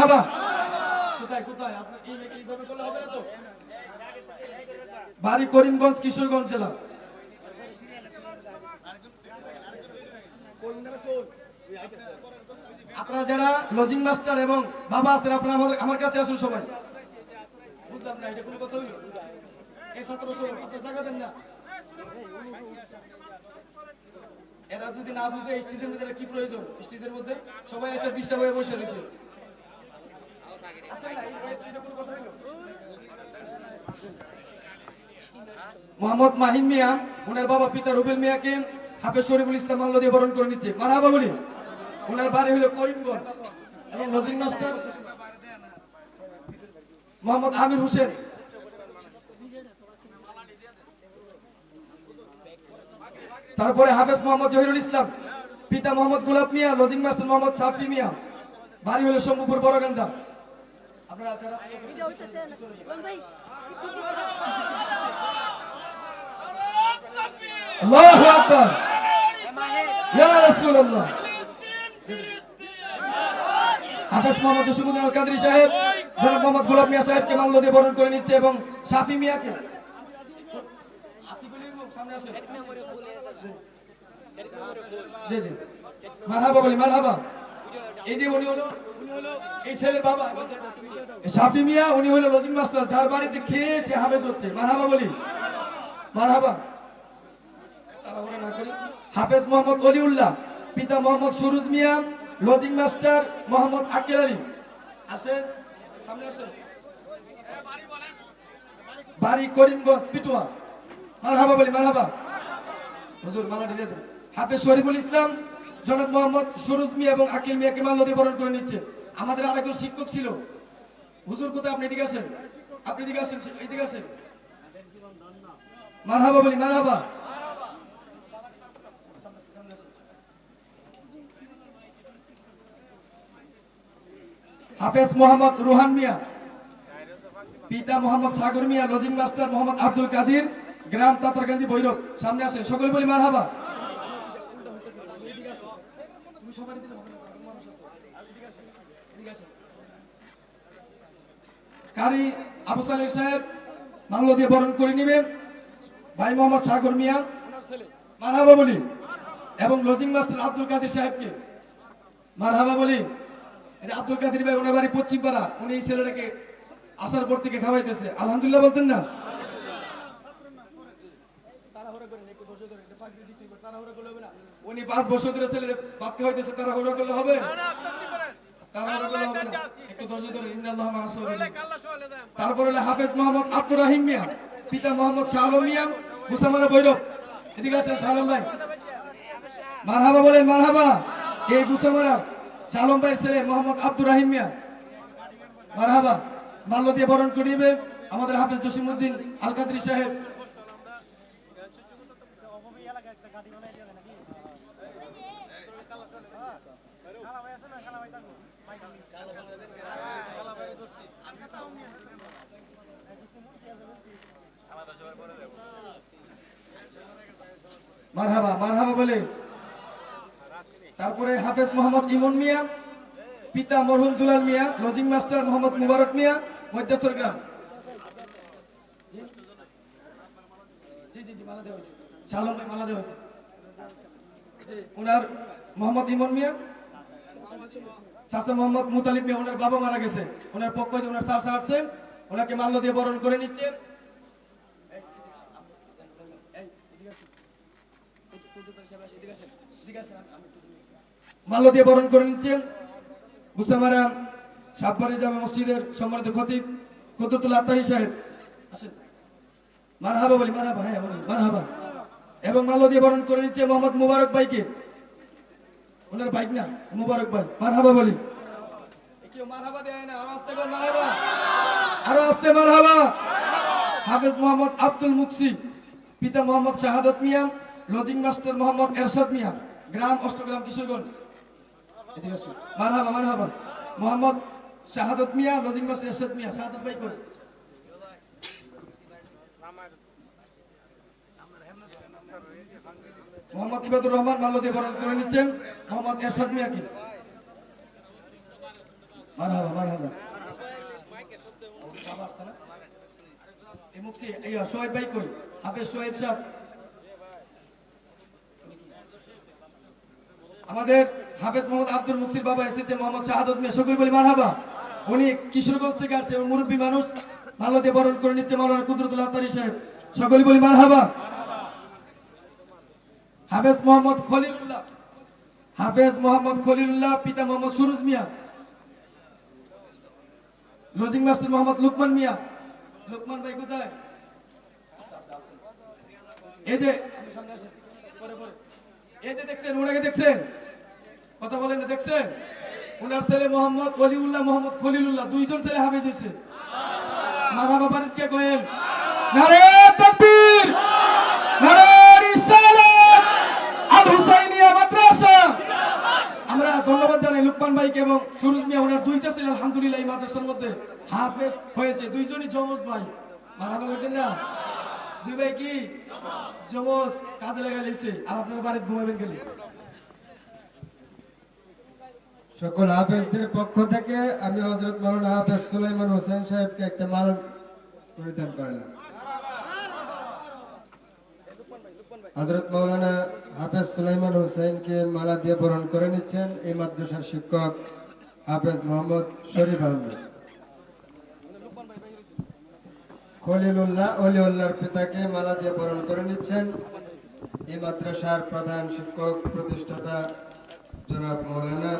মারহাবা। কোথায় কোথায়? আপনার এইভাবে করলে হবে না তো? বাড়ি করিমগঞ্জ কিশোরগঞ্জ জেলা। আপনারা যারা লজিং মাস্টার এবং বাবা আছেন আপনারা আমার কাছে আসুন সবাই। বুঝলাম না এটা কোনো কথা হইল? এই ছাত্র সরব আপনার জায়গা দেন না। এরা যদি না বুঝে স্টেজের মধ্যে কি প্রয়োজন? স্টেজের মধ্যে সবাই এসে বিশ্ব হয়ে বসে রয়েছে আসেন না, এই- এটা কোনো কথা হইল? মোহাম্মদ মাহিন মিয়া, ওনার বাবা পিতা রুবেল মিয়াকে হাফেজ শরীফুল ইসলাম মাল্য দিয়ে বরণ করে নিচ্ছে। মারহাবা বলি। ওনার বাড়ি হলো করিমগঞ্জ এবং লজিং মাস্টার মোহাম্মদ আমির হোসেন। তারপরে হাফেজ মোহাম্মদ জহিরুল ইসলাম, পিতা মোহাম্মদ গোলাপ মিয়া লজিং মাস্টার মোহাম্মদ সাফি মিয়া। বাড়ি হলো শম্ভুপুর বড়গান্দা আপনারা যারা আল্লাহু আকবার। ইয়া রাসূলুল্লাহ। হাফেজ মোহাম্মদ সাহেব, জনাব মোহাম্মদ মিয়া সাহেবকে মাল্য দিয়ে বরণ করে নিচ্ছে এবং শাফি মিয়াকে সামনে আসেন। জি জি। মারহাবা বলি, মারহাবা। এই যে উনি হলো লজিং মাস্টার যার বাড়িতে খেয়ে হাফেজ হচ্ছে। পিতা মিয়া লজিং হাফেজ শরীফুল ইসলাম জনাব মোহাম্মদ সুরুজ মিয়া এবং আকিল মিয়াকে মাল্যদী বরণ করে নিচ্ছে। আমাদের আরেকজন শিক্ষক ছিল। হুজুর কোথায়? আপনি এদিকে আসেন। আপনি এদিকে আসেন এদিকে আসেন। মারহাবা বলি, মারহাবা। হাফেজ মোহাম্মদ রুহান মিয়া, পিতা মোহাম্মদ সাগর মিয়া, লজিং মাস্টার মোহাম্মদ আব্দুল কাদির, গ্রাম তাতারকান্দি ভৈরব। সামনে আসেন। সকল বলি মারহাবা। কারি আবু সালেহ সাহেব মাল্য দিয়ে বরণ করে নেবেন। ভাই মোহাম্মদ সাগর মিয়া মারহাবা বলি। এবং লজিং মাস্টার আব্দুল কাদির সাহেবকে। মারহাবা বলি যে আব্দুল কাদির ভাই ওনার বাড়ি পশ্চিম পাড়া উনি এই ছেলেটাকে আসার পর থেকে খাওয়াইতেছে। আলহামদুলিল্লাহ বলতেন না। উনি পাঁচ বছর ধরে ছেলে ভাত খাওয়াইতেছে তারা হুড়া করলে হবে? করলে হবে না। একটু ধৈর্য ধরে ইন্নাল্লাহ মা'আস তারপর হলো হাফেজ মোহাম্মদ আব্দুর রাহিম মিয়া পিতা মোহাম্মদ শাহ আলম মিয়া মুসামারা ভৈরব। এদিকে আসেন শাহ আলম ভাই। মারহাবা বলেন মারহাবা এই মুসামারা শাহ আলম ভাইয়ের ছেলে মোহাম্মদ আব্দুর রাহিম মিয়া। মারহাবা মাল্য দিয়ে বরণ করিবে। আমাদের হাফেজ মারহাবা মারহাবা বলে। তারপরে হাফেজ মোহাম্মদ ইমন মিয়া, পিতা মরহুম দুলাল মিয়া, লজিং মাস্টার মোহাম্মদ মুবারক মিয়া, মধ্যেশ্বর গ্রাম। জি? জি জি জি, মালা দেওয়া হয়েছে। শালম ভাই মালা দেওয়া ওনার মোহাম্মদ ইমন মিয়া। চাচা মোহাম্মদ মুতালিব মিয়া, ওনার বাবা মারা গেছে। ওনার পক্ষ থেকে ওনার চাচা আসছে। ওনাকে মাল্য দিয়ে বরণ করে নিচ্ছে। মাল্য দিয়ে বরণ করে নিচ্ছেন। মুসামারা সাববাড়ি জামা মসজিদের সম্মানিত খতিব কুতুবুল আত্মারি সাহেব। আসেন। মারহাবা বলি, মারহাবা হ্যাঁ বলি, মারহাবা। এবং মাল্য দিয়ে বরণ করে নিচ্ছে মোহাম্মদ মুবারক ভাইকে। ওনার বাইক না, মুবারক ভাই। মারহাবা বলি। কেউ মারহাবা দেয় না, আরও আস্তে মারহাবা। আরও আস্তে মারহাবা। হাফেজ মোহাম্মদ আব্দুল মুকসি, পিতা মোহাম্মদ শাহাদত মিয়া, লজিং মাস্টার মোহাম্মদ এরশাদ মিয়া। গ্রাম অষ্টগ্রাম কিশোরগঞ্জ। এদিকে আসুন। মারহাবা মারহাবা। Mohammad Shahadat Mia, lodging master Ershad Mia. শাহাদত ভাই কই? মোহাম্মদ ইবাদুর রহমান মাল্যদী বরণ করে নিচ্ছেন। মোহাম্মদ এরশাদ মিয়াকে। মারহাবা আমাদের হাফেজ মোহাম্মদ আব্দুল মুকসির বাবা এসেছে, মোহাম্মদ শাহাদত সকল বলি, মারহাবা। উনি কিশোরগঞ্জ থেকে আসছে মুরব্বী মানুষ। বরণ করে নিচ্ছে মাওলানা কুদরতুল আত্তারি সাহেব। সকল বলি মারহাবা। হাফেজ মোহাম্মদ খলিলুল্লাহ। হাফেজ মোহাম্মদ খলিলুল্লাহ, পিতা মোহাম্মদ সুরুজ মিয়া। Lodging master Mohammad Lukman Mia. Luqman ভাই কোথায়? এই যে এই যে দেখছেন ওনাকে দেখছেন? কথা বলেন দেখছেন? ওনার ছেলে মোহাম্মদ অলিউল্লাহ মোহাম্মদ খলিলুল্লাহ, দুইজন ছেলে হাফেজ হয়েছে। মা বাবা বাড়িতে কে কয়েন নারে তাকবীর নারে রিসালাত আল হুসাইনিয়া মাদ্রাসা আমরা ধন্যবাদ জানাই লুকমান ভাইকে এবং সুরজ মিয়া ওনার দুইটা ছেলে আলহামদুলিল্লাহ এই মাদ্রাসার মধ্যে হাফেজ হয়েছে। দুইজনই জমজ ভাই। মারামা করতেন না? দুই ভাই কি? জমজ কাজে লাগা লেছে আর আপনারা বাড়িতে ঘুমাবেন গেলে সকল হাফেজদের পক্ষ থেকে আমি হজরত মাওলানা হাফেজ সুলাইমান হোসেন সাহেবকে একটা মাল পরিধান করলাম। হজরত মাওলানা হাফেজ সুলাইমান হোসেনকে মালা দিয়ে বরণ করে নিচ্ছেন এই মাদ্রাসার শিক্ষক হাফেজ মোহাম্মদ শরীফ আহমেদ। খলিলুল্লাহ অলিউল্লাহর পিতাকে মালা দিয়ে বরণ করে নিচ্ছেন এই মাদ্রাসার প্রধান শিক্ষক, প্রতিষ্ঠাতা জনাব মৌলানা